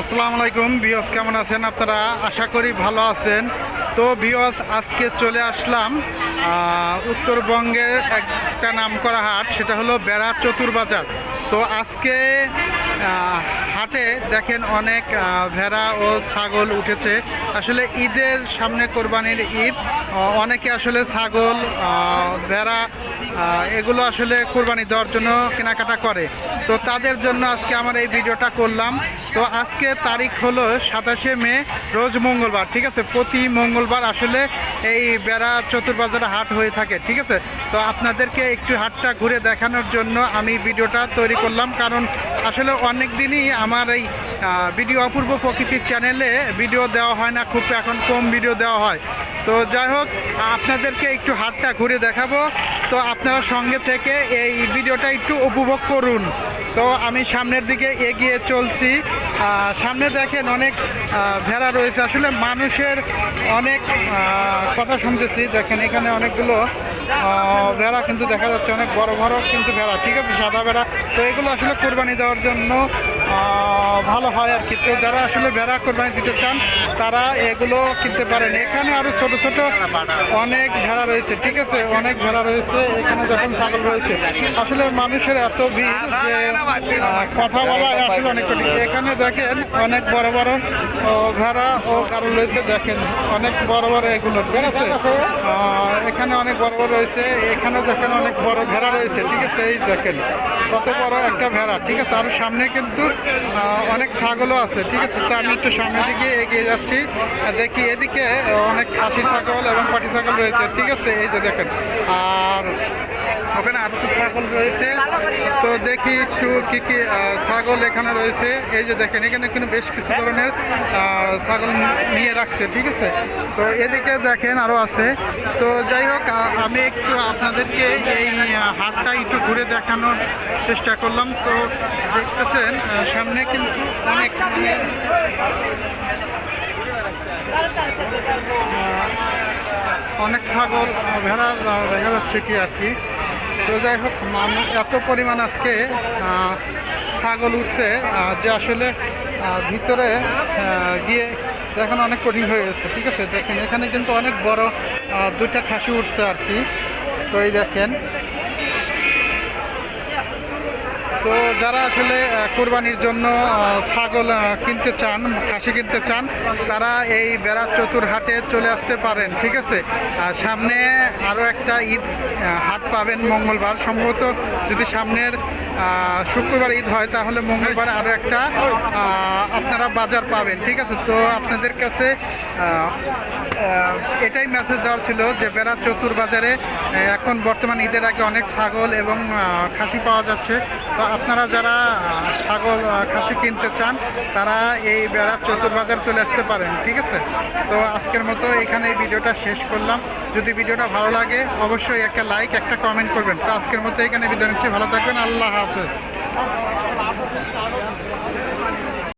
আসসালামু আলাইকুম বিয়স কেমন আছেন আপনারা? আশা করি ভালো আছেন। তো বিয়স আজকে চলে আসলাম উত্তরবঙ্গের একটা নাম করা হাট, সেটা হলো বেড়া চতুরবাজার তো আজকে হাটে দেখেন অনেক ভেড়া ও ছাগল উঠেছে। আসলে ঈদের সামনে কোরবানির ঈদ অনেকে আসলে ছাগল ভেড়া এগুলো আসলে কোরবানি দেওয়ার জন্য কেনাকাটা করে। তো তাদের জন্য আজকে আমার এই ভিডিওটা করলাম। তো আজকে তারিখ হলো সাতাশে মে, রোজ মঙ্গলবার, ঠিক আছে? প্রতি মঙ্গলবার আসলে এই বেড়া চতুর্বাজারে হাট হয়ে থাকে, ঠিক আছে? তো আপনাদেরকে একটু হাটটা ঘুরে দেখানোর জন্য আমি ভিডিওটা তৈরি করলাম, কারণ আসলে অনেক দিনই আমার এই ভিডিও, অপূর্ব প্রকৃতির চ্যানেলে ভিডিও দেওয়া হয় না, খুব এখন কম ভিডিও দেওয়া হয়। তো যাই হোক, আপনাদেরকে একটু হাটটা ঘুরে দেখাবো। তো আপনারা সঙ্গে থেকে এই ভিডিওটা একটু উপভোগ করুন। তো আমি সামনের দিকে এগিয়ে চলছি। সামনে দেখেন অনেক ভেড়া রয়েছে। আসলে মানুষের অনেক কথা শুনতেছি। দেখেন এখানে অনেকগুলো ভেড়া কিন্তু দেখা যাচ্ছে। অনেক বড় বড় কিন্তু ভেড়া, ঠিক আছে? সাদা ভেড়া। তো এগুলো আসলে কোরবানি দেওয়ার জন্য ভালো হয় আর কি। তো যারা আসলে ভেড়া কোরবানি দিতে চান, তারা এগুলো কিনতে পারেন। এখানে আরও ছোট ছোট অনেক ভেড়া রয়েছে, ঠিক আছে? অনেক ভেড়া রয়েছে, এখানে দেখেন ছাগল রয়েছে। আসলে মানুষের এত ভিড় যে কথা বলা আসলে অনেক কঠিন। এখানে দেখেন অনেক বড় বড় ভেড়া ও কারও রয়েছে, দেখেন। অনেক বড় বড় এগুলো, ঠিক আছে? এখানে অনেক বড় বড় রয়েছে, এখানে দেখেন অনেক বড় ভেড়া রয়েছে, ঠিক আছে? এই দেখেন, কত বড় একটা ভেড়া, ঠিক আছে? আর সামনে কিন্তু অনেক ছাগলও আছে, ঠিক আছে? তো আমি একটু সামনের দিকে এগিয়ে যাচ্ছি। দেখি এদিকে অনেক খাসি ছাগল এবং পাটি ছাগল রয়েছে, ঠিক আছে? এই যে দেখেন। আর ওখানে আরও কিছু ছাগল রয়েছে। তো দেখি একটু কি কি ছাগল এখানে রয়েছে। এই যে দেখেন, এখানে কিন্তু বেশ কিছু ধরনের ছাগল নিয়ে রাখছে, ঠিক আছে? তো এদিকে দেখেন আরও আছে। তো যাই হোক আমি একটু আপনাদেরকে এই হাটটা একটু ঘুরে দেখানোর চেষ্টা করলাম। তো দেখতেছেন সামনে কিন্তু অনেক অনেক ছাগল ভেড়া দেখা যাচ্ছে কি আর কি। তো যাই হোক এত পরিমাণ আজকে ছাগল উঠছে যে আসলে ভিতরে গিয়ে এখন অনেক কঠিন হয়ে গেছে, ঠিক আছে? দেখেন, এখানে কিন্তু অনেক বড় দুইটা খাসি উঠছে আর কি। তো এই দেখেন তো যারা আসলে কোরবানির জন্য ছাগল কিনতে চান, খাসি কিনতে চান, তারা এই বেড়া চতুর হাটে চলে আসতে পারেন, ঠিক আছে? সামনে আরও একটা ঈদ হাট পাবেন মঙ্গলবার। সম্ভবত যদি সামনের শুক্রবার ঈদ হয়, তাহলে মঙ্গলবার আরও একটা আপনারা বাজার পাবেন, ঠিক আছে? তো আপনাদের কাছে এটাই মেসেজ দেওয়ার ছিল যে বেড়া চতুর বাজারে এখন বর্তমান ঈদের আগে অনেক ছাগল এবং খাসি পাওয়া যাচ্ছে। তো আপনারা যারা ছাগল খাসি কিনতে চান, তারা এই বেড়া চতুর্বাজার চলে আসতে পারেন, ঠিক আছে? তো আজকের মতো এখানে এই ভিডিওটা শেষ করলাম। যদি ভিডিওটা ভালো লাগে, অবশ্যই একটা লাইক একটা কমেন্ট করবেন। তো আজকের মতো এখানে বিদায় নিচ্ছি। ভালো থাকবেন। আল্লাহ হাফেজ।